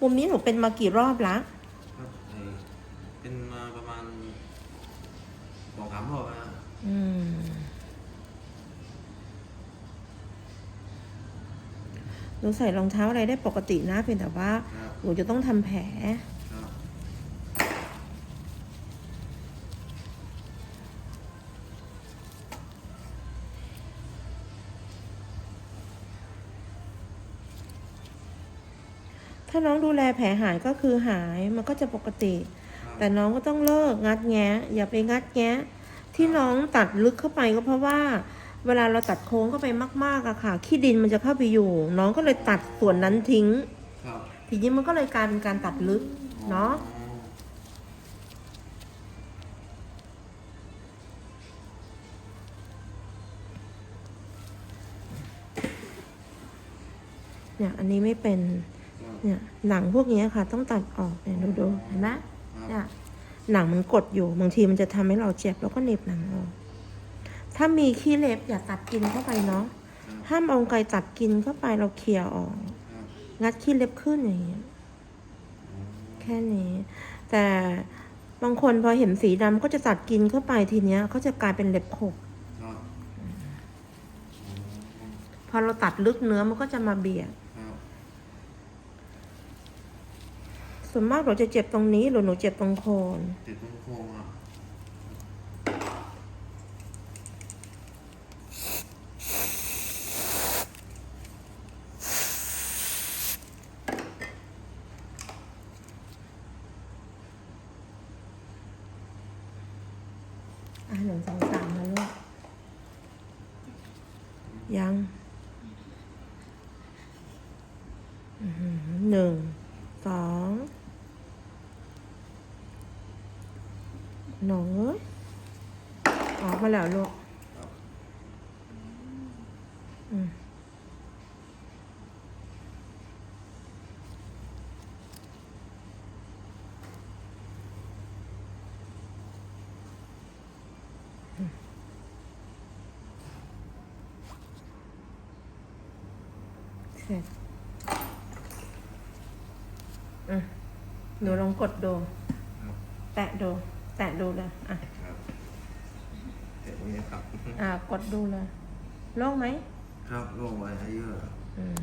มุมนี้หนูเป็นมากี่รอบละครับไอ้เป็นมาประมาณสองสามรอบแล้วนะอืม หนูใส่รองเท้าอะไรได้ปกตินะเพียงแต่ว่า ครับ หนูจะต้องทำแผล ถ้าน้องดูแลแผลหายก็คือหายมันก็จะปกติครับแต่น้องก็ต้องเลิกงัดแงะอย่าไปงัดแงะที่น้องตัดลึกเข้าไปก็เพราะว่า เวลาเราตัดโค้งเข้าไปมากๆอะค่ะ ขี้ดินมันจะเข้าไปอยู่ น้องก็เลยตัดส่วนนั้นทิ้งครับทีนี้มันก็เลยกลายเป็นการตัดลึกเนาะอ๋อเนี่ยอันนี้ไม่เป็นครับ เนี่ยหนังพวกนี้ค่ะ ต้องตัดออกเนี่ยดูดูเห็นไหมครับเนี่ยหนังมันกดอยู่บางทีมันจะทำให้เราเจ็บแล้วก็เหน็บหนังออก ถ้ามีขี้เล็บอย่าตัดกินเข้าไปเนาะครับห้ามเอาไกลตัดกินเข้าไปเราเคลียร์ออกครับงัดขี้เล็บขึ้นอย่างเงี้ยแค่นี้ แต่บางคนพอเห็นสีดำก็จะตัดกินเข้าไปทีเนี้ยเขาจะกลายเป็นเล็บขบครับพอเราตัดลึกเนื้อมันก็จะมาเบียด ครับ ส่วนมากเราจะเจ็บตรงนี้หรือหนูเจ็บตรงโคนติดตรงโครงครับอะหนึ่งสองสามนะลูกยังอื้อหือหนึ่ง สอง หนองเอ้ยออกมาแล้วลูกครับอืมเสร็จอืมหนูลองกดดูครับแตะดู แตะดูเลยอะครับเจ็บตรงนี้ครับอะกดดูเลยโล่งไหมครับโล่งไว้ให้เยอะ อืม